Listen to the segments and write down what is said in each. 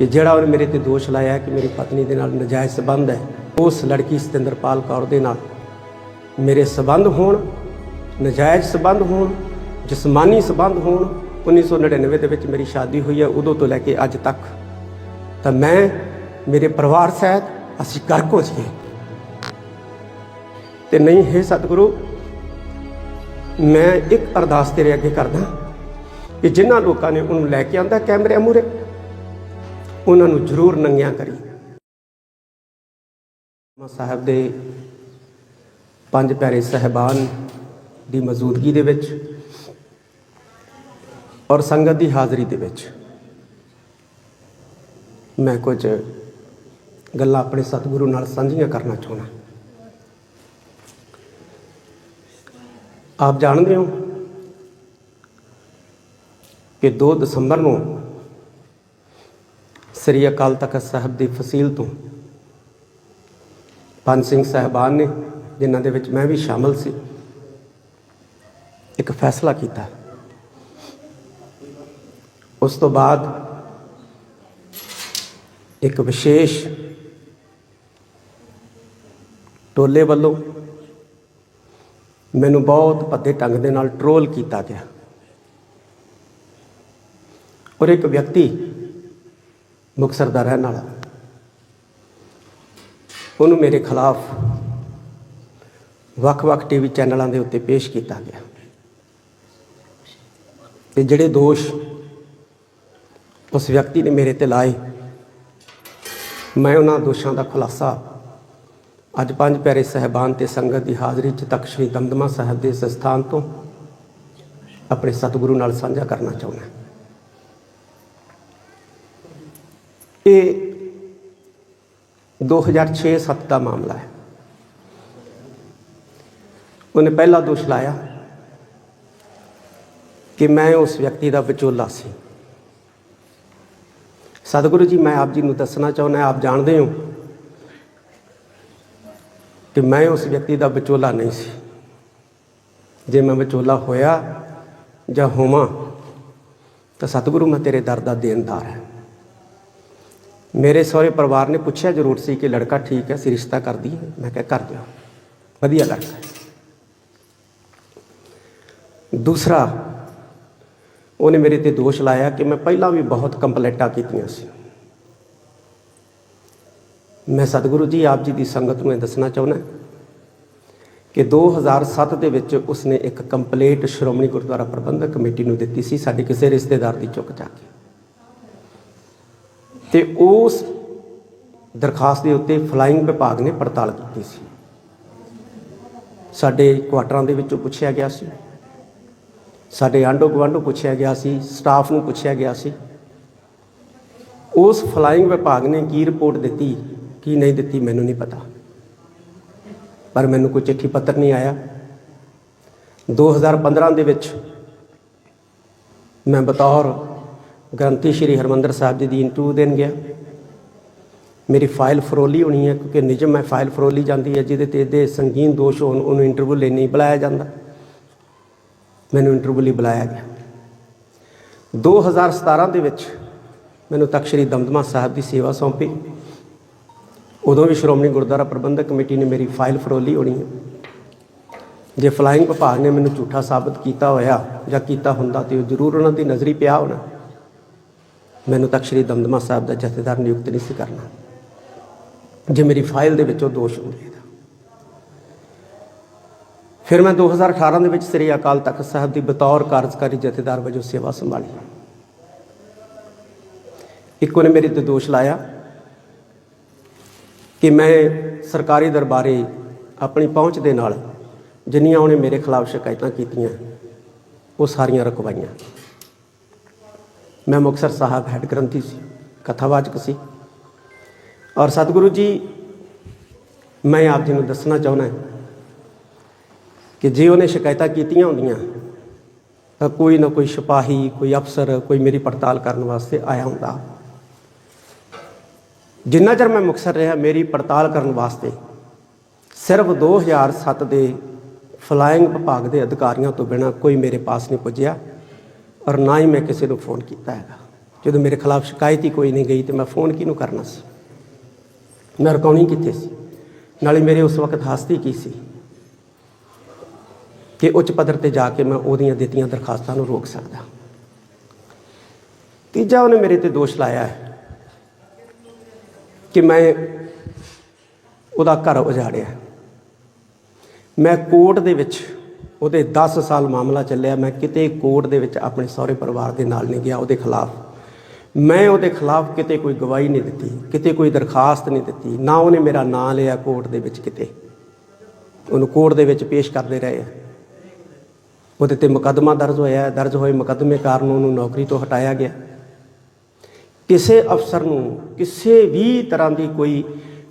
ਕਿ ਜਿਹੜਾ ਉਹਨੇ ਮੇਰੇ ਤੇ ਦੋਸ਼ ਲਾਇਆ ਕਿ ਮੇਰੀ ਪਤਨੀ ਦੇ ਨਾਲ ਨਜਾਇਜ਼ ਸਬੰਧ ਹੈ, ਉਸ ਲੜਕੀ ਸਤਿੰਦਰਪਾਲ ਕੌਰ ਦੇ ਨਾਲ ਮੇਰੇ ਸਬੰਧ ਹੋਣ, ਨਜਾਇਜ਼ ਸਬੰਧ ਹੋਣ, ਜਿਸਮਾਨੀ ਸਬੰਧ ਹੋਣ 1999 ਦੇ ਵਿੱਚ ਮੇਰੀ ਸ਼ਾਦੀ ਹੋਈ ਹੈ, ਉਦੋਂ ਤੋਂ ਲੈ ਕੇ ਅੱਜ ਤੱਕ। ਤਾਂ ਮੈਂ, ਮੇਰੇ ਪਰਿਵਾਰ ਸਹਿਤ ਅਸੀਂ ਘਰ ਕੋ ਜੀਏ ਤੇ ਨਹੀਂ, ਹੈ ਸਤਿਗੁਰੂ, ਮੈਂ ਇੱਕ ਅਰਦਾਸ ਤੇਰੇ ਅੱਗੇ ਕਰਦਾ ਕਿ ਜਿਨ੍ਹਾਂ ਲੋਕਾਂ ਨੇ ਉਹਨੂੰ ਲੈ ਕੇ ਆਂਦਾ ਕੈਮਰੇ ਮੂਹਰੇ ਉਹਨਾਂ ਨੂੰ ਜ਼ਰੂਰ ਨੰਗਿਆ ਕਰੀ। ਮਾ ਸਾਹਿਬ ਦੇ ਪੰਜ ਪਿਆਰੇ ਸਹਿਬਾਨ ਦੀ ਮੌਜੂਦਗੀ ਦੇ ਵਿੱਚ ਔਰ ਸੰਗਤ ਦੀ ਹਾਜ਼ਰੀ ਦੇ ਵਿੱਚ ਮੈਂ ਕੁਝ ਗੱਲਾਂ ਆਪਣੇ ਸਤਿਗੁਰੂ ਨਾਲ ਸਾਂਝੀਆਂ ਕਰਨਾ ਚਾਹੁੰਦਾ। ਆਪ ਜਾਣਦੇ ਹੋ ਕਿ 2 ਦਸੰਬਰ ਨੂੰ ਸ੍ਰੀ ਅਕਾਲ ਤਖਤ ਸਾਹਿਬ ਦੀ ਫਸੀਲ ਤੋਂ ਪੰਜ ਸਿੰਘ ਸਾਹਿਬਾਨ ਨੇ, ਜਿਨ੍ਹਾਂ ਦੇ ਵਿੱਚ ਮੈਂ ਵੀ ਸ਼ਾਮਲ ਸੀ, ਇੱਕ ਫੈਸਲਾ ਕੀਤਾ। ਉਸ ਤੋਂ ਬਾਅਦ ਇੱਕ ਵਿਸ਼ੇਸ਼ ਟੋਲੇ ਵੱਲੋਂ ਮੈਨੂੰ ਬਹੁਤ ਪੱਤੇ ਢੰਗ ਦੇ ਨਾਲ ਟਰੋਲ ਕੀਤਾ ਗਿਆ। ਔਰ ਇੱਕ ਵਿਅਕਤੀ ਮੁਕਤਸਰ ਦਾ ਰਹਿਣ ਵਾਲਾ। ਉਹਨੂੰ ਮੇਰੇ ਖਿਲਾਫ ਵੱਖ-ਵੱਖ ਟੀਵੀ ਚੈਨਲਾਂ ਦੇ ਉੱਤੇ ਪੇਸ਼ ਕੀਤਾ ਗਿਆ। ਤੇ ਜਿਹੜੇ ਦੋਸ਼ ਉਸ ਵਿਅਕਤੀ ਨੇ ਮੇਰੇ ਤੇ ਲਾਏ, ਮੈਂ ਉਹਨਾਂ ਦੋਸ਼ਾਂ ਦਾ ਖੁਲਾਸਾ ਅੱਜ ਪੰਜ ਪਿਆਰੇ ਸਹਿਬਾਨ ਤੇ ਸੰਗਤ ਦੀ ਹਾਜ਼ਰੀ 'ਚ ਤਖਤ ਸ੍ਰੀ ਦਮਦਮਾ ਸਾਹਿਬ ਦੇ ਇਸ ਸਥਾਨ ਤੋਂ ਆਪਣੇ ਸਤਿਗੁਰੂ ਨਾਲ ਸਾਂਝਾ ਕਰਨਾ ਚਾਹੁੰਦਾ ਇਹ 2006-7 ਦਾ ਮਾਮਲਾ ਹੈ। ਉਹਨੇ ਪਹਿਲਾ ਦੋਸ਼ ਲਾਇਆ ਕਿ ਮੈਂ ਉਸ ਵਿਅਕਤੀ ਦਾ ਵਿਚੋਲਾ ਸੀ। ਸਤਿਗੁਰੂ ਜੀ, ਮੈਂ ਆਪ ਜੀ ਨੂੰ ਦੱਸਣਾ ਚਾਹੁੰਦਾ, ਆਪ ਜਾਣਦੇ ਹੋ ਕਿ ਮੈਂ ਉਸ ਵਿਅਕਤੀ ਦਾ ਵਿਚੋਲਾ ਨਹੀਂ ਸੀ। ਜੇ ਮੈਂ ਵਿਚੋਲਾ ਹੋਇਆ ਜਾਂ ਹੋਵਾਂ, ਤਾਂ ਸਤਿਗੁਰੂ ਮੈਂ ਤੇਰੇ ਦਰ ਦਾ ਦੇਣਦਾਰ ਹੈ। ਮੇਰੇ ਸਹੁਰੇ ਪਰਿਵਾਰ ਨੇ ਪੁੱਛਿਆ ਜ਼ਰੂਰ ਸੀ ਕਿ ਲੜਕਾ ਠੀਕ ਹੈ ਸੀ ਰਿਸ਼ਤਾ ਕਰਦੀ ਦਈਏ। ਮੈਂ ਕਿਹਾ, ਕਰ ਦਿਓ। ਵਧੀਆ ਲੜਕਾ ਹੈ। ਦੂਸਰਾ, ਉਹਨੇ ਮੇਰੇ ਤੇ ਦੋਸ਼ ਲਾਇਆ ਕਿ ਮੈਂ ਪਹਿਲਾਂ ਵੀ ਬਹੁਤ ਕੰਪਲੇਂਟਾਂ ਕੀਤੀਆਂ ਸੀ। ਮੈਂ ਸਤਿਗੁਰੂ ਜੀ, ਆਪ ਜੀ ਦੀ ਸੰਗਤ ਨੂੰ ਇਹ ਦੱਸਣਾ ਚਾਹੁੰਦਾ ਕਿ 2007 ਦੇ ਵਿੱਚ ਉਸਨੇ ਇੱਕ ਕੰਪਲੇਂਟ ਸ਼੍ਰੋਮਣੀ ਗੁਰਦੁਆਰਾ ਪ੍ਰਬੰਧਕ ਕਮੇਟੀ ਨੂੰ ਦਿੱਤੀ ਸੀ, ਸਾਡੇ ਕਿਸੇ ਰਿਸ਼ਤੇਦਾਰ ਦੀ ਚੁੱਕ ਜਾ ਕੇ ਤੇ ਉਸ ਦਰਖਾਸਤ ਦੇ ਉੱਤੇ ਫਲਾਈਂਗ ਵਿਭਾਗ ਨੇ ਪੜਤਾਲ ਕੀਤੀ ਸੀ। ਸਾਡੇ ਕੁਆਟਰਾਂ ਦੇ ਵਿੱਚੋਂ ਪੁੱਛਿਆ ਗਿਆ ਸੀ। ਸਾਡੇ ਆਂਡੋ ਗਵਾਂਡੋ ਪੁੱਛਿਆ ਗਿਆ ਸੀ। ਸਟਾਫ ਨੂੰ ਪੁੱਛਿਆ ਗਿਆ ਸੀ। ਉਸ ਫਲਾਈਂਗ ਵਿਭਾਗ ਨੇ ਕੀ ਰਿਪੋਰਟ ਦਿੱਤੀ, ਕੀ ਨਹੀਂ ਦਿੱਤੀ ਮੈਨੂੰ ਨਹੀਂ ਪਤਾ। ਪਰ ਮੈਨੂੰ ਕੋਈ ਚਿੱਠੀ ਪੱਤਰ ਨਹੀਂ ਆਇਆ। 2015 ਦੇ ਵਿੱਚ ਮੈਂ ਬਤੌਰ ਗ੍ਰੰਥੀ ਸ਼੍ਰੀ ਹਰਮੰਦਰ ਸਾਹਿਬ ਜੀ ਦੀ ਇੰਟਰਵਿਊ ਦੇਣ ਗਿਆ। ਮੇਰੀ ਫਾਈਲ ਫਰੋਲੀ ਹੋਣੀ ਹੈ ਕਿਉਂਕਿ ਨਿਜਮ ਹੈ, ਫਾਈਲ ਫਰੋਲੀ ਜਾਂਦੀ ਹੈ, ਜਿਹਦੇ ਤੇ ਇਹਦੇ ਸੰਗੀਨ ਦੋਸ਼ ਹੋਣ, ਉਹਨੂੰ ਇੰਟਰਵਿਊ ਲਈ ਨਹੀਂ ਬੁਲਾਇਆ ਜਾਂਦਾ। ਮੈਨੂੰ ਇੰਟਰਵਿਊ ਲਈ ਬੁਲਾਇਆ ਗਿਆ। 2017 ਦੇ ਵਿੱਚ ਮੈਨੂੰ ਤਖਤ ਸ੍ਰੀ ਦਮਦਮਾ ਸਾਹਿਬ ਦੀ ਸੇਵਾ ਸੌਂਪੀ। ਉਦੋਂ ਵੀ ਸ਼੍ਰੋਮਣੀ ਗੁਰਦੁਆਰਾ ਪ੍ਰਬੰਧਕ ਕਮੇਟੀ ਨੇ ਮੇਰੀ ਫਾਈਲ ਫਰੋਲੀ ਹੋਣੀ ਹੈ। ਜੇ ਫਲਾਈਂਗ ਵਿਭਾਗ ਨੇ ਮੈਨੂੰ ਝੂਠਾ ਸਾਬਤ ਕੀਤਾ ਹੋਇਆ ਜਾਂ ਕੀਤਾ ਹੁੰਦਾ ਤੇ ਉਹ ਜ਼ਰੂਰ ਉਹਨਾਂ ਦੀ ਨਜ਼ਰੀ ਪਿਆ ਹੋਣਾ। ਮੈਨੂੰ ਤੱਕ ਸ੍ਰੀ ਦਮਦਮਾ ਸਾਹਿਬ ਦਾ ਜਥੇਦਾਰ ਨਿਯੁਕਤ ਨਹੀਂ ਸੀ ਕਰਨਾ। ਜੇ ਮੇਰੀ ਫਾਈਲ ਦੇ ਵਿੱਚੋਂ ਦੋਸ਼ ਹੁੰਦੇ ਤਾਂ। ਫਿਰ ਮੈਂ 2018 ਦੇ ਵਿੱਚ ਸ੍ਰੀ ਅਕਾਲ ਤਖਤ ਸਾਹਿਬ ਦੀ ਬਤੌਰ ਕਾਰਜਕਾਰੀ ਜਥੇਦਾਰ ਵਜੋਂ ਸੇਵਾ ਸੰਭਾਲੀ। ਇੱਕੋ ਨੇ ਮੇਰੇ ਤੇ ਦੋਸ਼ ਲਾਇਆ ਕਿ ਮੈਂ ਸਰਕਾਰੀ ਦਰਬਾਰੇ ਆਪਣੀ ਪਹੁੰਚ ਦੇ ਨਾਲ ਜਿੰਨੀਆਂ ਉਹਨੇ ਮੇਰੇ ਖਿਲਾਫ ਸ਼ਿਕਾਇਤਾਂ ਕੀਤੀਆਂ, ਉਹ ਸਾਰੀਆਂ ਰਕਵਾਈਆਂ। ਮੈਂ ਮੁਕਤਸਰ ਸਾਹਿਬ ਹੈਡ ਗ੍ਰੰਥੀ ਸੀ ਕਥਾਵਾਚਕ ਸੀ ਔਰ ਸਤਿਗੁਰੂ ਜੀ ਮੈਂ ਆਪ ਜੀ ਨੂੰ ਦੱਸਣਾ ਚਾਹੁੰਦਾ ਕਿ ਜੇ ਉਹਨੇ ਸ਼ਿਕਾਇਤਾਂ ਕੀਤੀਆਂ ਹੁੰਦੀਆਂ ਤਾਂ ਕੋਈ ਨਾ ਕੋਈ ਸਿਪਾਹੀ ਕੋਈ ਅਫਸਰ ਕੋਈ ਮੇਰੀ ਪੜਤਾਲ ਕਰਨ ਵਾਸਤੇ ਆਇਆ ਹੁੰਦਾ ਜਿੰਨਾ ਚਿਰ ਮੈਂ ਮੁਕਤਸਰ ਰਿਹਾ ਮੇਰੀ ਪੜਤਾਲ ਕਰਨ ਵਾਸਤੇ ਸਿਰਫ 2007 ਦੇ ਫਲਾਇੰਗ ਵਿਭਾਗ ਦੇ ਅਧਿਕਾਰੀਆਂ ਤੋਂ ਬਿਨਾ ਕੋਈ ਮੇਰੇ ਪਾਸ ਨਹੀਂ ਪੁੱਜਿਆ ਔਰ ਨਾ ਹੀ ਮੈਂ ਕਿਸੇ ਨੂੰ ਫੋਨ ਕੀਤਾ ਹੈਗਾ। ਜਦੋਂ ਮੇਰੇ ਖਿਲਾਫ ਸ਼ਿਕਾਇਤ ਹੀ ਕੋਈ ਨਹੀਂ ਗਈ ਤੇ ਮੈਂ ਫੋਨ ਕਿਹਨੂੰ ਕਰਨਾ ਸੀ? ਮੈਂ ਰਕਾਉਣੀ ਕਿੱਥੇ ਸੀ? ਨਾਲੇ ਮੇਰੇ ਉਸ ਵਕਤ ਹਸਤੀ ਕੀ ਸੀ? ਕਿ ਉੱਚ ਪੱਧਰ ਤੇ ਜਾ ਕੇ ਮੈਂ ਉਹਦੀਆਂ ਦਿੱਤੀਆਂ ਦਰਖਾਸਤਾਂ ਨੂੰ ਰੋਕ ਸਕਦਾ। ਤੀਜਾ ਉਹਨੇ ਮੇਰੇ ਤੇ ਦੋਸ਼ ਲਾਇਆ ਹੈ ਕਿ ਮੈਂ ਉਹਦਾ ਘਰ ਉਜਾੜਿਆ ਮੈਂ ਕੋਰਟ ਦੇ ਵਿੱਚ ਉਹਦੇ 10 ਸਾਲ ਮਾਮਲਾ ਚੱਲਿਆ, ਮੈਂ ਕਿਤੇ ਕੋਰਟ ਦੇ ਵਿੱਚ ਆਪਣੇ ਸਹੁਰੇ ਪਰਿਵਾਰ ਦੇ ਨਾਲ ਨਹੀਂ ਗਿਆ ਉਹਦੇ ਖਿਲਾਫ। ਮੈਂ ਉਹਦੇ ਖਿਲਾਫ ਕਿਤੇ ਕੋਈ ਗਵਾਹੀ ਨਹੀਂ ਦਿੱਤੀ, ਕਿਤੇ ਕੋਈ ਦਰਖਾਸਤ ਨਹੀਂ ਦਿੱਤੀ, ਨਾ ਉਹਨੇ ਮੇਰਾ ਨਾਂ ਲਿਆ ਕੋਰਟ ਦੇ ਵਿੱਚ ਕਿਤੇ। ਉਹਨੂੰ ਕੋਰਟ ਦੇ ਵਿੱਚ ਪੇਸ਼ ਕਰਦੇ ਰਹੇ ਆ। ਉਹਦੇ ਤੇ ਮੁਕੱਦਮਾ ਦਰਜ ਹੋਇਆ, ਦਰਜ ਹੋਏ ਮੁਕੱਦਮੇ ਕਾਰਨ ਉਹਨੂੰ ਨੌਕਰੀ ਤੋਂ ਹਟਾਇਆ ਗਿਆ। ਕਿਸੇ ਅਫਸਰ ਨੂੰ ਕਿਸੇ ਵੀ ਤਰ੍ਹਾਂ ਦੀ ਕੋਈ,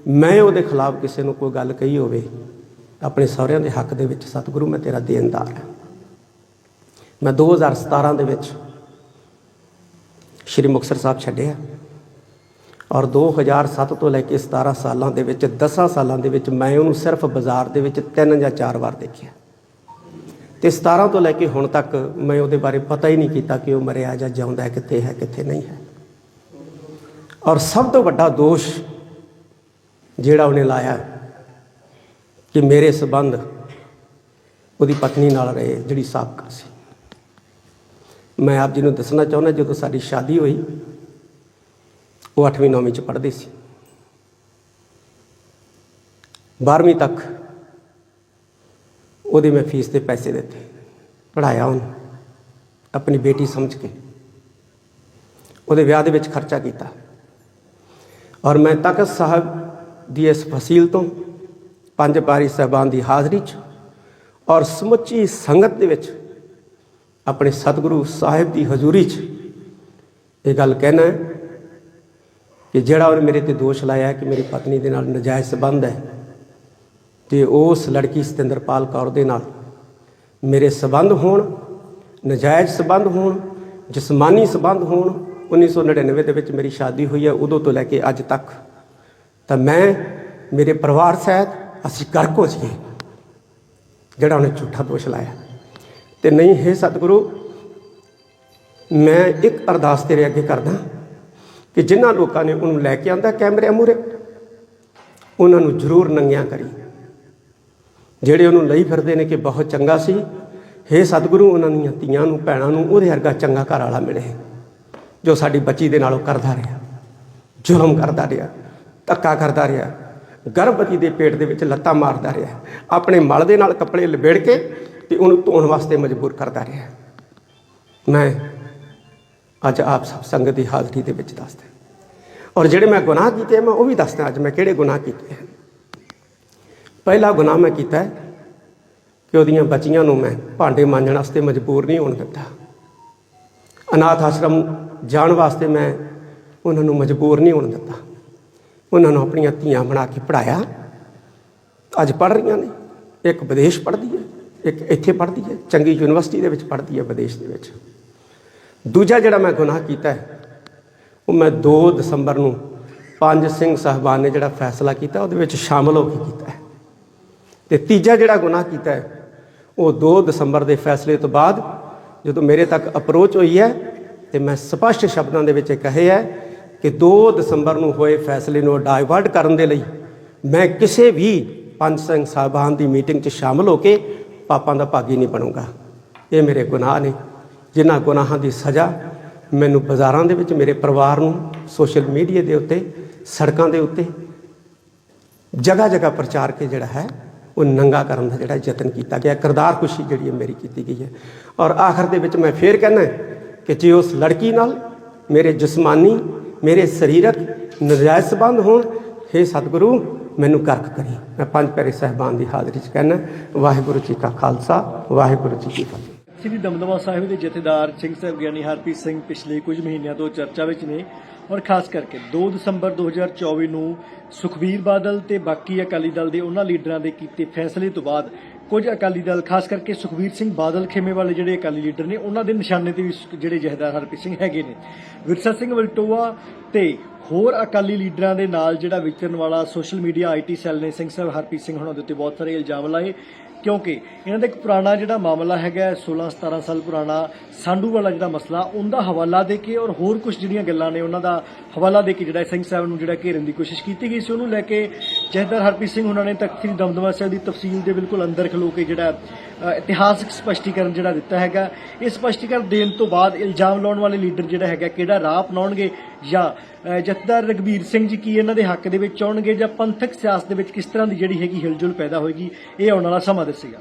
ਮੈਂ ਉਹਦੇ ਖਿਲਾਫ ਕਿਸੇ ਨੂੰ ਕੋਈ ਗੱਲ ਕਹੀ ਹੋਵੇ ਆਪਣੇ ਸਹੁਰਿਆਂ ਦੇ ਹੱਕ ਦੇ ਵਿੱਚ ਸਤਿਗੁਰੂ ਮੈਂ ਤੇਰਾ ਦੇਣਦਾਰ ਹਾਂ। ਮੈਂ 2017 ਦੇ ਵਿੱਚ ਸ਼੍ਰੀ ਮੁਕਤਸਰ ਸਾਹਿਬ ਛੱਡਿਆ ਔਰ 2007 ਤੋਂ ਲੈ ਕੇ 17 ਸਾਲਾਂ ਦੇ ਵਿੱਚ 10 ਸਾਲਾਂ ਦੇ ਵਿੱਚ ਮੈਂ ਉਹਨੂੰ ਸਿਰਫ ਬਾਜ਼ਾਰ ਦੇ ਵਿੱਚ ਤਿੰਨ ਜਾਂ ਚਾਰ ਵਾਰ ਦੇਖਿਆ। ਤੇ 17 ਤੋਂ ਲੈ ਕੇ ਹੁਣ ਤੱਕ ਮੈਂ ਉਹਦੇ ਬਾਰੇ ਪਤਾ ਹੀ ਨਹੀਂ ਕੀਤਾ ਕਿ ਉਹ ਮਰਿਆ ਜਾਂ ਜਿਉਂਦਾ ਹੈ, ਕਿੱਥੇ ਹੈ, ਕਿੱਥੇ ਨਹੀਂ ਹੈ। ਔਰ ਸਭ ਤੋਂ ਵੱਡਾ ਦੋਸ਼ ਜਿਹੜਾ ਉਹਨੇ ਲਾਇਆ ਕਿ ਮੇਰੇ ਸਬੰਧ ਉਹਦੀ ਪਤਨੀ ਨਾਲ ਰਹੇ, ਜਿਹੜੀ ਸਾਬਕਾ ਸੀ। ਮੈਂ ਆਪ ਜੀ ਨੂੰ ਦੱਸਣਾ ਚਾਹੁੰਦਾ, ਜਦੋਂ ਸਾਡੀ ਸ਼ਾਦੀ ਹੋਈ, ਉਹ 8ਵੀਂ 9ਵੀਂ ਚ ਪੜ੍ਹਦੇ ਸੀ। 12ਵੀਂ ਤੱਕ ਉਹਦੇ ਮੈਂ ਫੀਸ ਦੇ ਪੈਸੇ ਦਿੱਤੇ ਪੜਾਇਆ ਉਹਨੂੰ, ਆਪਣੀ ਬੇਟੀ ਸਮਝ ਕੇ। ਉਹਦੇ ਵਿਆਹ ਦੇ ਵਿੱਚ ਖਰਚਾ ਕੀਤਾ। ਔਰ ਮੈਂ ਤਖਤ ਸਾਹਿਬ ਦੀ ਇਸ ਫਸੀਲ ਤੋਂ ਪੰਜ ਪਾਰੀ ਸਾਹਿਬਾਨ ਦੀ ਹਾਜ਼ਰੀ 'ਚ ਔਰ ਸਮੁੱਚੀ ਸੰਗਤ ਦੇ ਵਿੱਚ ਆਪਣੇ ਸਤਿਗੁਰੂ ਸਾਹਿਬ ਦੀ ਹਜ਼ੂਰੀ 'ਚ ਇਹ ਗੱਲ ਕਹਿਣਾ ਹੈ ਕਿ ਜਿਹੜਾ ਉਹਨੇ ਮੇਰੇ ਤੇ ਦੋਸ਼ ਲਾਇਆ ਕਿ ਮੇਰੀ ਪਤਨੀ ਦੇ ਨਾਲ ਨਜਾਇਜ਼ ਸਬੰਧ ਹੈ ਤੇ ਉਸ ਲੜਕੀ ਸਤਿੰਦਰਪਾਲ ਕੌਰ ਦੇ ਨਾਲ ਮੇਰੇ ਸਬੰਧ ਹੋਣ, ਨਜਾਇਜ਼ ਸਬੰਧ ਹੋਣ, ਜਿਸਮਾਨੀ ਸਬੰਧ ਹੋਣ 1999 ਦੇ ਵਿੱਚ ਮੇਰੀ ਸ਼ਾਦੀ ਹੋਈ ਹੈ, ਉਦੋਂ ਤੋਂ ਲੈ ਕੇ ਅੱਜ ਤੱਕ ਤਾਂ ਮੈਂ ਮੇਰੇ ਪਰਿਵਾਰ ਸਹਿਤ ਅਸੀਂ ਗਰਕ ਹੋ ਜਾਈਏ ਜਿਹੜਾ ਉਹਨੇ ਝੂਠਾ ਦੋਸ਼ ਲਾਇਆ। ਤੇ ਨਹੀਂ, ਹੈ ਸਤਿਗੁਰੂ, ਮੈਂ ਇੱਕ ਅਰਦਾਸ ਤੇਰੇ ਅੱਗੇ ਕਰਦਾ ਕਿ ਜਿਨ੍ਹਾਂ ਲੋਕਾਂ ਨੇ ਉਹਨੂੰ ਲੈ ਕੇ ਆਂਦਾ ਕੈਮਰੇ ਮੂਹਰੇ, ਉਹਨਾਂ ਨੂੰ ਜ਼ਰੂਰ ਨੰਗਿਆਂ ਕਰੀ। ਜਿਹੜੇ ਉਹਨੂੰ ਲਈ ਫਿਰਦੇ ਨੇ ਕਿ ਬਹੁਤ ਚੰਗਾ ਸੀ, ਹੇ ਸਤਿਗੁਰੂ, ਉਹਨਾਂ ਦੀਆਂ ਧੀਆਂ ਨੂੰ, ਭੈਣਾਂ ਨੂੰ, ਉਹਦੇ ਵਰਗਾ ਚੰਗਾ ਘਰ ਵਾਲਾ ਮਿਲੇ, ਜੋ ਸਾਡੀ ਬੱਚੀ ਦੇ ਨਾਲੋਂ ਕਰਦਾ ਰਿਹਾ। ਜ਼ੁਲਮ ਕਰਦਾ ਰਿਹਾ, ਧੱਕਾ ਕਰਦਾ ਰਿਹਾ। ਗਰਭਵਤੀ ਦੇ ਪੇਟ ਦੇ ਵਿੱਚ ਲੱਤਾਂ ਮਾਰਦਾ ਰਿਹਾ ਆਪਣੇ ਮਲ ਦੇ ਨਾਲ ਕੱਪੜੇ ਲਪੇੜ ਕੇ ਤੇ ਉਹਨੂੰ ਧੋਣ ਵਾਸਤੇ ਮਜਬੂਰ ਕਰਦਾ ਰਿਹਾ ਮੈਂ ਅੱਜ ਆਪ ਸਭ ਸੰਗਤ ਦੀ ਹਾਜ਼ਰੀ ਦੇ ਵਿੱਚ ਦੱਸਦਾ ਔਰ ਜਿਹੜੇ ਮੈਂ ਗੁਨਾਹ ਕੀਤੇ ਮੈਂ ਉਹ ਵੀ ਦੱਸਦਾ ਅੱਜ ਮੈਂ ਕਿਹੜੇ ਗੁਨਾਹ ਕੀਤੇ ਹਨ ਪਹਿਲਾ ਗੁਨਾਹ ਮੈਂ ਕੀਤਾ ਕਿ ਉਹਦੀਆਂ ਬੱਚੀਆਂ ਨੂੰ ਮੈਂ ਭਾਂਡੇ ਮਾਂਜਣ ਵਾਸਤੇ ਮਜਬੂਰ ਨਹੀਂ ਹੋਣ ਦਿੱਤਾ। ਅਨਾਥ ਆਸ਼ਰਮ ਜਾਣ ਵਾਸਤੇ ਮੈਂ ਉਹਨਾਂ ਨੂੰ ਮਜਬੂਰ ਨਹੀਂ ਹੋਣ ਦਿੱਤਾ। ਉਹਨਾਂ ਨੂੰ ਆਪਣੀਆਂ ਧੀਆਂ ਬਣਾ ਕੇ ਪੜਾਇਆ ਅੱਜ ਪੜ ਰਹੀਆਂ ਨੇ। ਇੱਕ ਵਿਦੇਸ਼ ਪੜ੍ਹਦੀ ਹੈ, ਇੱਕ ਇੱਥੇ ਪੜ੍ਹਦੀ ਹੈ, ਚੰਗੀ ਯੂਨੀਵਰਸਿਟੀ ਦੇ ਵਿੱਚ ਪੜ੍ਹਦੀ ਹੈ ਵਿਦੇਸ਼ ਦੇ ਵਿੱਚ। ਦੂਜਾ ਜਿਹੜਾ ਮੈਂ ਗੁਨਾਹ ਕੀਤਾ ਹੈ, ਉਹ ਮੈਂ 2 ਦਸੰਬਰ ਨੂੰ ਪੰਜ ਸਿੰਘ ਸਾਹਿਬਾਨ ਨੇ ਜਿਹੜਾ ਫੈਸਲਾ ਕੀਤਾ, ਉਹਦੇ ਵਿੱਚ ਸ਼ਾਮਲ ਹੋ ਕੇ ਕੀਤਾ ਹੈ। ਤੇ ਤੀਜਾ ਜਿਹੜਾ ਗੁਨਾਹ ਕੀਤਾ ਹੈ, ਉਹ 2 ਦਸੰਬਰ ਦੇ ਫੈਸਲੇ ਤੋਂ ਬਾਅਦ ਜਦੋਂ ਮੇਰੇ ਤੱਕ ਅਪਰੋਚ ਹੋਈ ਹੈ, ਤੇ ਮੈਂ ਸਪਸ਼ਟ ਸ਼ਬਦਾਂ ਦੇ ਵਿੱਚ ਇਹ ਕਹੇ ਹੈ ਕਿ 2 ਦਸੰਬਰ ਨੂੰ ਹੋਏ ਫੈਸਲੇ ਨੂੰ ਡਾਇਵਰਟ ਕਰਨ ਦੇ ਲਈ ਮੈਂ ਕਿਸੇ ਵੀ ਪੰਜ ਸਿੰਘ ਸਾਹਿਬਾਨ ਦੀ ਮੀਟਿੰਗ 'ਚ ਸ਼ਾਮਲ ਹੋ ਕੇ ਪਾਪਾਂ ਦਾ ਭਾਗੀ ਨਹੀਂ ਬਣੂੰਗਾ। ਇਹ ਮੇਰੇ ਗੁਨਾਹ ਨੇ। ਜਿਨ੍ਹਾਂ ਗੁਨਾਹਾਂ ਦੀ ਸਜ਼ਾ ਮੈਨੂੰ ਬਾਜ਼ਾਰਾਂ ਦੇ ਵਿੱਚ, ਮੇਰੇ ਪਰਿਵਾਰ ਨੂੰ ਸੋਸ਼ਲ ਮੀਡੀਆ ਦੇ ਉੱਤੇ, ਸੜਕਾਂ ਦੇ ਉੱਤੇ ਜਗ੍ਹਾ ਜਗ੍ਹਾ ਪ੍ਰਚਾਰ ਕੇ ਜਿਹੜਾ ਹੈ, ਉਹ ਨੰਗਾ ਕਰਨ ਦਾ ਜਿਹੜਾ ਯਤਨ ਕੀਤਾ ਗਿਆ। ਕਿਰਦਾਰ ਖੁਸ਼ੀ ਜਿਹੜੀ ਹੈ ਮੇਰੀ ਕੀਤੀ ਗਈ ਹੈ। ਔਰ ਆਖਰ ਦੇ ਵਿੱਚ ਮੈਂ ਫੇਰ ਕਹਿੰਦਾ ਕਿ ਜੇ ਉਸ ਲੜਕੀ ਨਾਲ ਮੇਰੇ ਜਿਸਮਾਨੀ ਮੇਰੇ ਸਰੀਰਕ ਨਜਾਇਜ਼ ਸੰਬੰਧ ਹੋਣ हे ਸਤਿਗੁਰੂ, ਮੈਨੂੰ ਕਰਕ ਕਰੀ। ਮੈਂ ਪੰਜ ਪਿਆਰੇ ਸਹਿਬਾਨ ਦੀ ਹਾਜ਼ਰੀ 'ਚ ਕਹਿੰਦਾ, ਵਾਹਿਗੁਰੂ ਜੀ ਕਾ ਖਾਲਸਾ, ਵਾਹਿਗੁਰੂ ਜੀ ਕੀ ਫਤਿਹ। ਸ੍ਰੀ ਦਮਦਮਾ ਸਾਹਿਬ ਦੇ ਜਥੇਦਾਰ ਸਿੰਘ ਸਾਹਿਬ ਗਿਆਨੀ ਹਰਪ੍ਰੀਤ ਸਿੰਘ ਪਿਛਲੇ ਕੁਝ ਮਹੀਨਿਆਂ ਤੋਂ ਚਰਚਾ ਵਿੱਚ ਨੇ ਔਰ ਖਾਸ ਕਰਕੇ 2 ਦਸੰਬਰ 2024 ਨੂੰ ਸੁਖਬੀਰ ਬਾਦਲ ਤੇ ਬਾਕੀ ਅਕਾਲੀ ਦਲ ਦੇ ਉਹਨਾਂ ਲੀਡਰਾਂ ਦੇ ਕੀਤੇ ਫੈਸਲੇ ਤੋਂ ਬਾਅਦ ਕੁਝ ਅਕਾਲੀ ਦਲ, ਖਾਸ ਕਰਕੇ ਸੁਖਬੀਰ ਸਿੰਘ ਬਾਦਲ ਖੇਮੇ ਵਾਲੇ ਜਿਹੜੇ ਅਕਾਲੀ ਲੀਡਰ ਨੇ, ਉਹਨਾਂ ਦੇ ਨਿਸ਼ਾਨੇ ਤੇ ਵੀ ਜਿਹੜੇ ਜਥੇਦਾਰ ਹਰਪ੍ਰੀਤ ਸਿੰਘ ਹੈਗੇ ਨੇ। ਵਿਰਸਾ ਸਿੰਘ ਵਲਟੋਆ ਤੇ ਹੋਰ ਅਕਾਲੀ ਲੀਡਰਾਂ ਦੇ ਨਾਲ ਜਿਹੜਾ ਵਿਚਰਨ ਵਾਲਾ ਸੋਸ਼ਲ ਮੀਡੀਆ ਆਈਟੀ ਸੈੱਲ ਨੇ, ਸਿੰਘ ਸਾਹਿਬ ਹਰਪ੍ਰੀਤ ਸਿੰਘ ਹੁਣਾਂ ਦੇ ਉੱਤੇ ਬਹੁਤ ਸਾਰੇ ਇਲਜ਼ਾਮ ਲਾਏ, ਕਿਉਂਕਿ ਇਹਨਾਂ ਦਾ ਇੱਕ ਪੁਰਾਣਾ ਜਿਹੜਾ ਮਾਮਲਾ ਹੈਗਾ 16 17 ਸਾਲ ਪੁਰਾਣਾ ਸਾਂਡੂ ਵਾਲਾ ਜਿਹੜਾ ਮਸਲਾ, ਉਹਦਾ ਹਵਾਲਾ ਦੇ ਕੇ ਔਰ ਹੋਰ ਕੁਝ ਜਿਹੜੀਆਂ ਗੱਲਾਂ ਨੇ, ਉਹਨਾਂ ਦਾ ਹਵਾਲਾ ਦੇ ਕੇ ਜਿਹੜਾ ਸਿੰਘ ਸਾਹਿਬ ਨੂੰ ਜਿਹੜਾ ਘੇਰਨ ਦੀ ਕੋਸ਼ਿਸ਼ ਕੀਤੀ ਗਈ ਸੀ, ਉਹਨੂੰ ਲੈ ਕੇ ਜਥੇਦਾਰ ਹਰਪ੍ਰੀਤ ਸਿੰਘ ਉਹਨਾਂ ਨੇ ਤਖਤ ਸ੍ਰੀ ਦਮਦਮਾ ਸਾਹਿਬ ਦੀ ਤਫਸੀਲ ਦੇ ਬਿਲਕੁਲ ਅੰਦਰ ਖਲੋ ਕੇ ਜਿਹੜਾ ਇਤਿਹਾਸਕ ਸਪਸ਼ਟੀਕਰਨ ਜਿਹੜਾ ਦਿੱਤਾ ਹੈਗਾ। ਇਹ ਸਪਸ਼ਟੀਕਰਨ ਦੇਣ ਤੋਂ ਬਾਅਦ ਇਲਜ਼ਾਮ ਲਾਉਣ ਵਾਲੇ ਲੀਡਰ ਜਿਹੜਾ ਹੈਗਾ, ਕਿਹੜਾ ਰਾਹ ਅਪਣਾਉਣਗੇ ਜਾਂ ਜਥੇਦਾਰ ਰਗਵੀਰ ਸਿੰਘ ਜੀ ਕੀ ਇਹਨਾਂ ਦੇ ਹੱਕ ਦੇ ਵਿੱਚ ਆਉਣਗੇ ਜਾਂ ਪੰਥਕ ਸਿਆਸਤ ਦੇ ਵਿੱਚ ਕਿਸ ਤਰ੍ਹਾਂ ਦੀ ਜਿਹੜੀ ਹੈਗੀ ਹਿਲਜੁਲ ਪੈਦਾ ਹੋਏਗੀ, ਇਹ ਆਉਣ ਵਾਲਾ ਸਮਾਂ ਦੱਸੇਗਾ।